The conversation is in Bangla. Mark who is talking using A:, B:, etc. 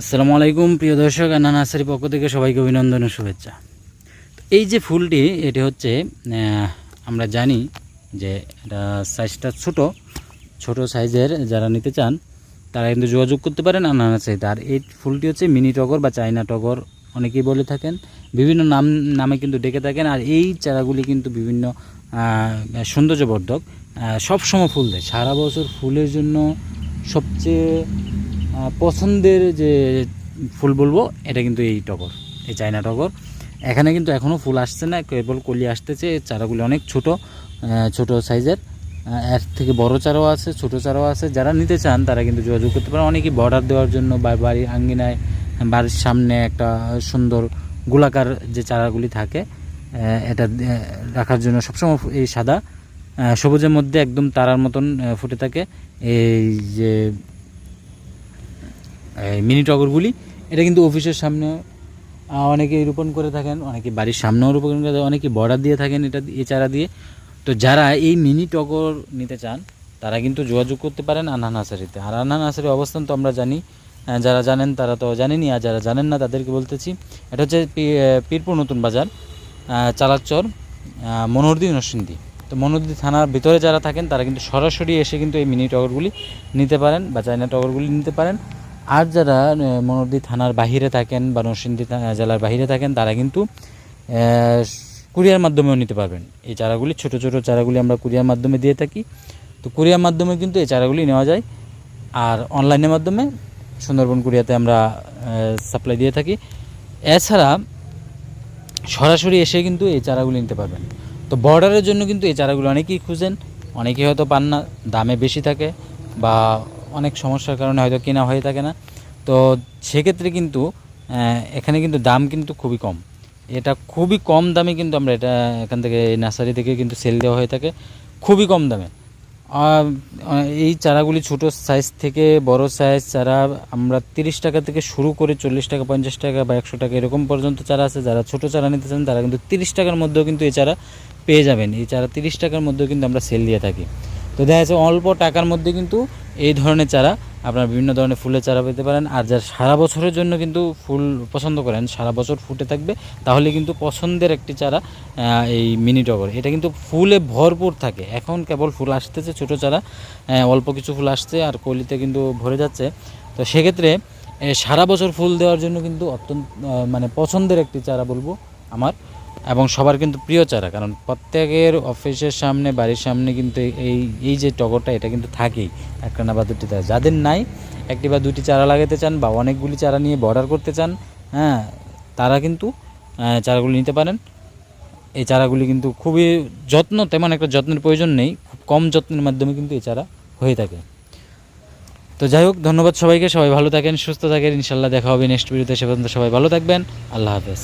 A: আসসালামু আলাইকুম, প্রিয় দর্শক, আন্না নার্সারি পক্ষ থেকে সবাইকে অভিনন্দন ও শুভেচ্ছা। এই যে ফুলটি, এটি হচ্ছে আমরা জানি যে এটা সাইজটা ছোট ছোট সাইজের যারা নিতে চান, তারা কিন্তু যোগাযোগ করতে পারেন আন্না নার্সারিতে। আর এই ফুলটি হচ্ছে মিনি টগর বা চাইনা টগর, অনেকেই বলে থাকেন। বিভিন্ন নাম, নামে কিন্তু ডেকে থাকেন। আর এই চারাগুলি কিন্তু বিভিন্ন সৌন্দর্যবর্ধক সবসময় ফুল দেয়। সারা বছর ফুলের জন্য সবচেয়ে পছন্দের যে ফুল বলব, এটা কিন্তু এই টগর, এই চায়না টগর। এখানে কিন্তু এখনও ফুল আসছে না, কেবল কলি আসতেছে, চারাগুলি অনেক ছোট ছোট সাইজের। এর থেকে বড় চারাও আছে, ছোট চারাও আছে। যারা নিতে চান, তারা কিন্তু যোগাযোগ করতে পারেন। অনেকেই বর্ডার দেওয়ার জন্য বা বাড়ির আঙ্গিনায়, বাড়ির সামনে একটা সুন্দর গোলাকার যে চারাগুলি থাকে এটা রাখার জন্য সবসময় এই সাদা সবুজের মধ্যে একদম তারার মতন ফুটে থাকে। এই যে মিনি টগরগুলি এটা কিন্তু অফিসের সামনে আহ, অনেকেই রোপণ করে থাকেন অনেকে বাড়ির সামনেও রোপণ করে থাকেন অনেকে বর্ডার দিয়ে থাকেন এটা এ চারা দিয়ে। তো যারা এই মিনি টগর নিতে চান তারা কিন্তু যোগাযোগ করতে পারেন আনহা নার্সারিতে। আর আনহা নার্সারির অবস্থান তো আমরা জানি যারা জানেন তারা তো জানেনই আর যারা জানেন না তাদেরকে বলতেছি। এটা হচ্ছে পীরপুর নতুন বাজার চালাকচর মনোহরদি নরসিংদী। তো মনোহরদি থানার ভিতরে যারা থাকেন তারা কিন্তু সরাসরি এসে কিন্তু এই মিনি টগরগুলি নিতে পারেন বা চাইনা টগরগুলি নিতে পারেন। আর যারা আহ, মনোহরদি থানার বাহিরে থাকেন বা নরসিংদী জেলার বাহিরে থাকেন তারা কিন্তু কুরিয়ার মাধ্যমেও নিতে পারবেন। এই চারাগুলি ছোট ছোট চারাগুলি আমরা কুরিয়ার মাধ্যমে দিয়ে থাকি। তো কুরিয়ার মাধ্যমে কিন্তু এই চারাগুলি নেওয়া যায়। আর অনলাইনের মাধ্যমে সুন্দরবন কুরিয়াতে আমরা সাপ্লাই দিয়ে থাকি। এছাড়া সরাসরি এসে কিন্তু এই চারাগুলি নিতে পারবেন। তো বর্ডারের জন্য কিন্তু এই চারাগুলো অনেকেই খুঁজেন। অনেকেই হয়তো পান না। দামে বেশি থাকে বা অনেক সমস্যার কারণে হয়তো কেনা হয়ে থাকে না। তো সেক্ষেত্রে কিন্তু এখানে কিন্তু দাম কিন্তু খুবই কম। এটা খুবই কম দামে কিন্তু আমরা এটা এখান থেকে নার্সারি থেকে কিন্তু সেল দেওয়া হয়ে থাকে। খুবই কম দামে। এই চারাগুলি ছোট সাইজ থেকে বড় সাইজ চারা আমরা তিরিশ টাকা থেকে শুরু করে চল্লিশ টাকা, পঞ্চাশ টাকা বা একশো টাকা এরকম পর্যন্ত চারা আছে। যারা ছোট চারা নিতে চান, তারা কিন্তু তিরিশ টাকার মধ্যেও কিন্তু এই চারা পেয়ে যাবেন। এই চারা তিরিশ টাকার মধ্যেও কিন্তু আমরা সেল দিয়ে থাকি। তো দেখা যাচ্ছে অল্প টাকার মধ্যে কিন্তু এই ধরনের চারা আপনারা বিভিন্ন ধরনের ফুলের চারা পেতে পারেন। আর যারা সারা বছরের জন্য কিন্তু ফুল পছন্দ করেন, সারা বছর ফুটে থাকবে, তাহলে কিন্তু পছন্দের একটি চারা এই মিনি টগর। এটা কিন্তু ফুলে ভরপুর থাকে। এখন কেবল ফুল আসতেছে, ছোট চারা অল্প কিছু ফুল আসছে আর কলিতে কিন্তু ভরে যাচ্ছে। তো সেক্ষেত্রে সারা বছর ফুল দেওয়ার জন্য কিন্তু অত্যন্ত মানে পছন্দের একটি চারা বলব আমার। এবং সবার কিন্তু প্রিয় চারা, কারণ প্রত্যেকের অফিসের সামনে, বাড়ির সামনে কিন্তু এই এই যে টগরটা, এটা কিন্তু থাকেই। একটা না বা দুটি চারা। যাদের নাই, একটি বা দুটি চারা লাগাতে চান বা অনেকগুলি চারা নিয়ে বর্ডার করতে চান হ্যাঁ তারা কিন্তু চারাগুলি নিতে পারেন। এই চারাগুলি কিন্তু খুবই যত্ন, তেমন একটা যত্নের প্রয়োজন নেই, খুব কম যত্নের মাধ্যমে কিন্তু এই চারা হয়ে থাকে। তো যাই হোক, ধন্যবাদ সবাইকে, সবাই ভালো থাকেন, সুস্থ থাকেন, ইনশাল্লাহ দেখা হবে নেক্সট ভিডিওতে সে পর্যন্ত সবাই ভালো থাকবেন, আল্লাহ হাফেজ।